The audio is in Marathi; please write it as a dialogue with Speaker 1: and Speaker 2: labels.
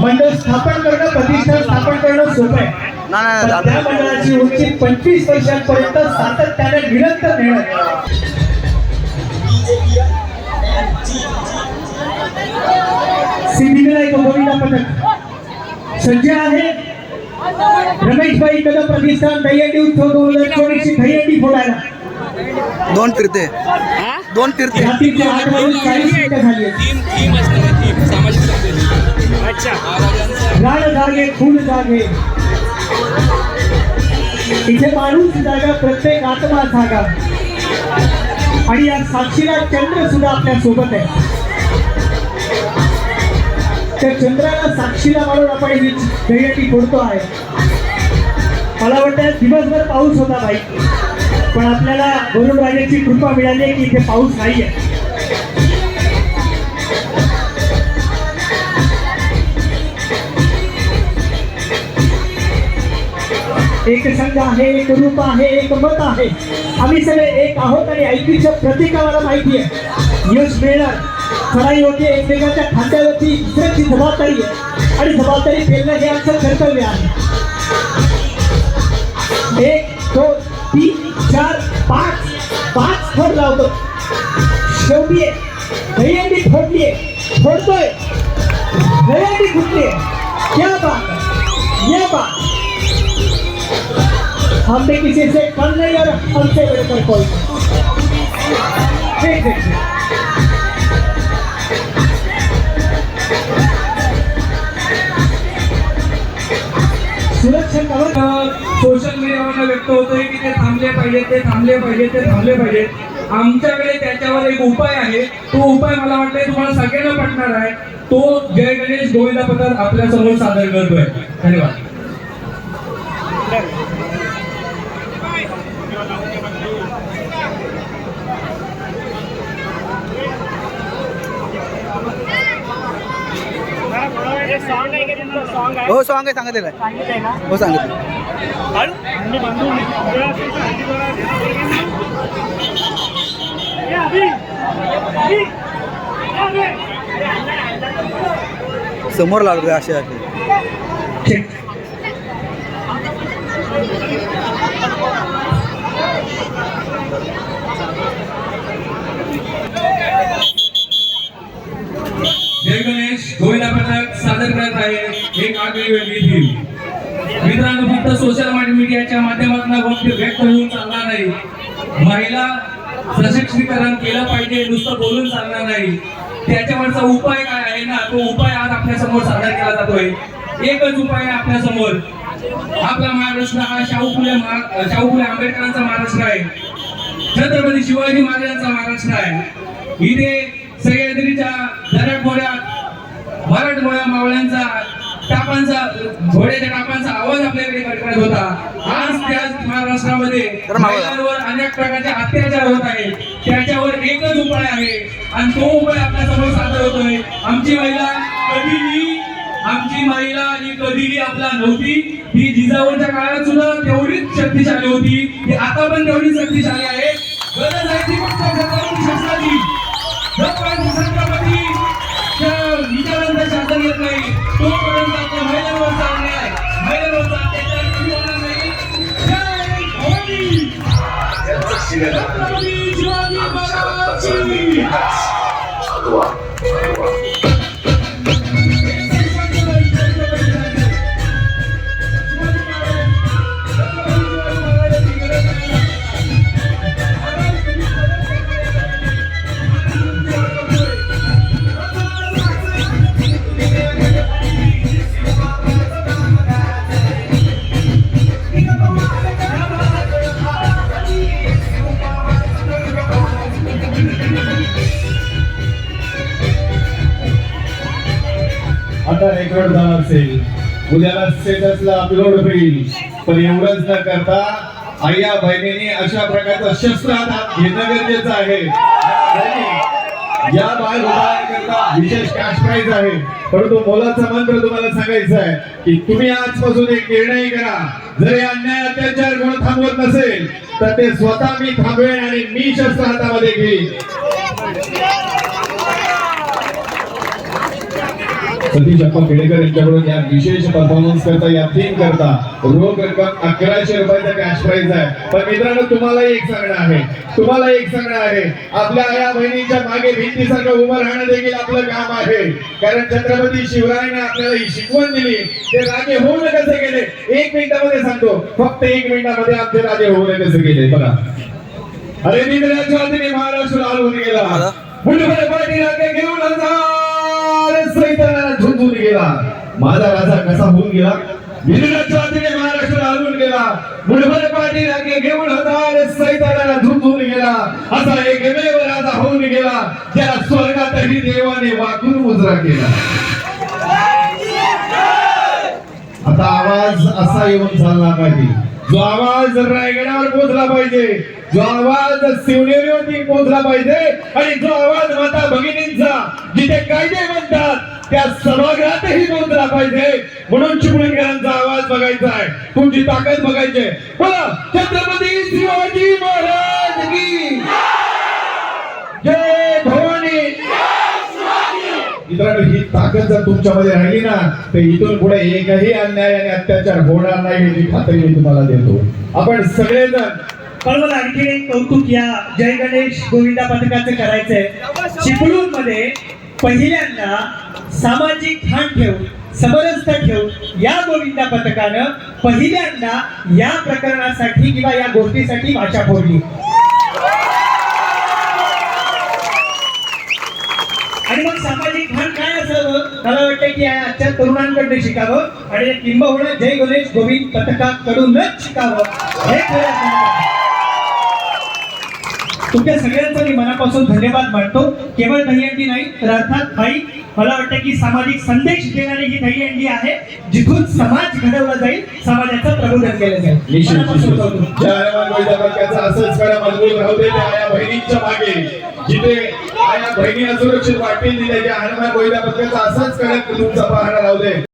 Speaker 1: मंडळ स्थापन करणं प्रतिष्ठान स्थापन करणं सोपं आहे. त्या
Speaker 2: दादा
Speaker 1: मंडळाची उंची पंचवीस वर्षांपर्यंत सातत्याने निरंतर मेहनत सिद्धिविनायक गोविंदा पथक सज्ज आहे. रमेशभाई कदम प्रतिष्ठान दह्यंडी उत्सव दोन हजार चोवीसची फोडायला.
Speaker 2: दोन फिरते. दोन फिरते.
Speaker 1: रात्रीचे आठ वाजून चाळीस मिनिटं झाली रान जागे खून जागे इथे माणूस जागा प्रत्येक आत्मा जागा. आणि या साक्षीला चंद्र सुद्धा आपल्यासोबत आहे. त्या चंद्राला साक्षीला मारून आपण ही दैयटी फोडतो आहे. मला वाटतं दिवसभर पाऊस होता बाई पण आपल्याला वरुण राजाची कृपा मिळाली आहे की इथे पाऊस नाही आहे एक संघ आहे एक रूप आहे एक मत आहे. आम्ही सगळे एक आहोत आणि ऐकीच्या प्रतीक माहिती आहे. यश मिळणार. खराई होते एकमेकांच्या खांद्यावरती दुसऱ्याची जबाबदारी आहे. आणि जबाबदारी पेलणं हे आमचं कर्तव्य आहे. एक दोन तीन चार पाच. पाच फोड लावतो. शेवटी दहीहंडी फोडली आहे फोडतोय. दहीहंडी फुटली आहे क्या बात या बात हमने किसी हो से कम नहीं और हमसे बढ़कर कोई ठीक ठीक ठीक। सुरक्षा कवर।
Speaker 3: सोशल मीडियावर व्यक्त होतोय की ते थांबले पाहिजे ते थांबले पाहिजे ते थांबले पाहिजे आमच्याकडे त्याच्यावर एक उपाय आहे. तो उपाय मला वाटतंय तुम्हाला सगळ्यांना पटणार आहे. तो जय गणेश गोविंदा पथक आपल्यासमोर सादर करतोय. धन्यवाद
Speaker 4: सॉन्ग आहे का तुमचं सॉन्ग आहे
Speaker 2: हो सॉंग आहे सांगितलेलं आहे? हो सांगितलं
Speaker 4: ये अभी
Speaker 2: समोर लागलो असे असे
Speaker 1: ठीक
Speaker 3: जय गणेश गोविंदा पथक सादर करत आहे एक आगळी मित्रांनो फक्त सोशल मीडियाच्या माध्यमातून वक्त व्यक्त होऊन चालणार नाही. महिला सशक्तीकरण केलं पाहिजे नुसतं बोलून चालणार नाही. त्याच्यावरचा उपाय काय आहे ना तो उपाय आज आपल्यासमोर सादर केला जातोय. एकच उपाय आहे आपल्यासमोर. आपला महाराष्ट्र हा शाहू फुले शाहू फुले आंबेडकरांचा महाराष्ट्र आहे. छत्रपती शिवाजी महाराजांचा महाराष्ट्र आहे. इथे सह्याद्रीच्या दराडमोड्यात मराठमोळ्या मावळ्यांचा टापांचा घोड्याच्या टापांचा आवाज आपल्याकडे कडकडत होता. आज त्या महाराष्ट्रामध्ये. महिलांवर अनेक प्रकारचे अत्याचार होत आहेत. त्याच्यावर एकच उपाय आहे. आणि तो उपाय आपल्यासमोर सादर होतोय. आमची महिला कधीही आमची महिला ही कधीही आपला नव्हती. ही जिजाऊच्या काळात सुद्धा तेवढीच शक्तिशाली होती. ती आता पण तेवढीच शक्तिशाली आहे. गरज आहे ती फक्त शासनाची विचारांचं शासन येत नाही.
Speaker 5: आता रेकॉर्ड झाला असेल. उद्याला स्टेटसला अपलोड होईल. पण एवढंच न करता आया बहिणींनी अशा प्रकारचं शस्त्र हातात घेणं गरजेचं आहे. या बाहेर करता विशेष कॅश प्राईज आहे. परंतु मोलाचा मंत्र तुम्हाला सांगायचं आहे की तुम्ही आजपासून एक निर्णय करा. जर हे अन्याय अत्याचार कोण थांबवत नसेल तर ते स्वतः मी थांबवेन आणि मी शस्त्र हातामध्ये घेईन. सतीश अप्पा खेडेकर यांच्याकडून या विशेष परफॉर्मन्स करता या थीम करता. रोख रक्कम अकराशे रुपयाचा कॅश प्राइज आहे. पण मित्रांनो तुम्हाला एक सांगणं आहे. तुम्हाला एक सांगणं आहे. आपल्या या बहिणीच्या मागे भिंतीसारखं उभं राहणं देखील आपलं काम आहे. कारण छत्रपती शिवरायाने आपल्याला ही शिकवण दिली. ते राजे होऊन कसे गेले? एक मिनिटामध्ये सांगतो. फक्त एक मिनिटामध्ये आमचे राजे होऊन कसे गेले? बघा. अरे वतीने महाराष्ट्र आलून गेला. मुठभर पाठी घेऊन हजार झुंजून गेला. माझा राजा कसा होऊन गेला? महाराष्ट्र गेला. मुठभर पाठी घेऊन हजार सैतानाला झुंजून गेला. असा एकमेव राजा होऊन गेला. स्वर्गातही देवाने वाकून उजरा केला. आता आवाज असा येऊन चालला पाहिजे. जो आवाज रायगडावर पोहोचला पाहिजे जो आवाज शिवनेरीवरती पोहोचला पाहिजे. आणि जो आवाज माता भगिनींचा जिथे कायदे म्हणतात त्या सभागृहातही पोहोचला पाहिजे. म्हणून चिपळूणकरांचा आवाज बघायचा आहे. तुमची ताकद बघायची बोला छत्रपती शिवाजी महाराज की. जय भवानी. मित्रांनो ही ताकद जर तुमच्यामध्ये राहिली ना तर इथून पुढे एकही अन्याय आणि अत्याचार होणार नाही याची खात्री मी तुम्हाला देतो. आपण सगळेजण
Speaker 1: पण मला आणखी एक कौतुक या जय गणेश गोविंदा पथकाचं करायचंय. चिपळूणमध्ये पहिल्यांदा सामाजिक ठाण ठेवून समरसता ठेवून या गोविंदा पथकानं पहिल्यांदा या प्रकरणासाठी किंवा या गोष्टीसाठी भाषा फोडली. आणि मग सामाजिक भान काय असावं? मला वाटतं की आजच्या तरुणांकडे शिकावं आणि किंबहुना जय गणेश गोविंद पथकाकडूनच शिकावं. हे खरं तुमच्या सगळ्यांचा मी मनापासून धन्यवाद मानतो. केवळ दहीहंडी नाही तर अर्थात भाई मला वाटतं की सामाजिक संदेश देणारी ही दहीहंडी आहे जिथून समाज घडवला जाईल समाजाचं प्रबोधन केलं जाईल.
Speaker 5: असंच करा मजबूत राहू दे त्या आया बहिणींच्या मागे. जिथे आया बहिणी असुरक्षित वाटतील तिथे त्या हनुमान गोविंदा पथकाचा असंच कडक तुमचा पहारा राहू दे.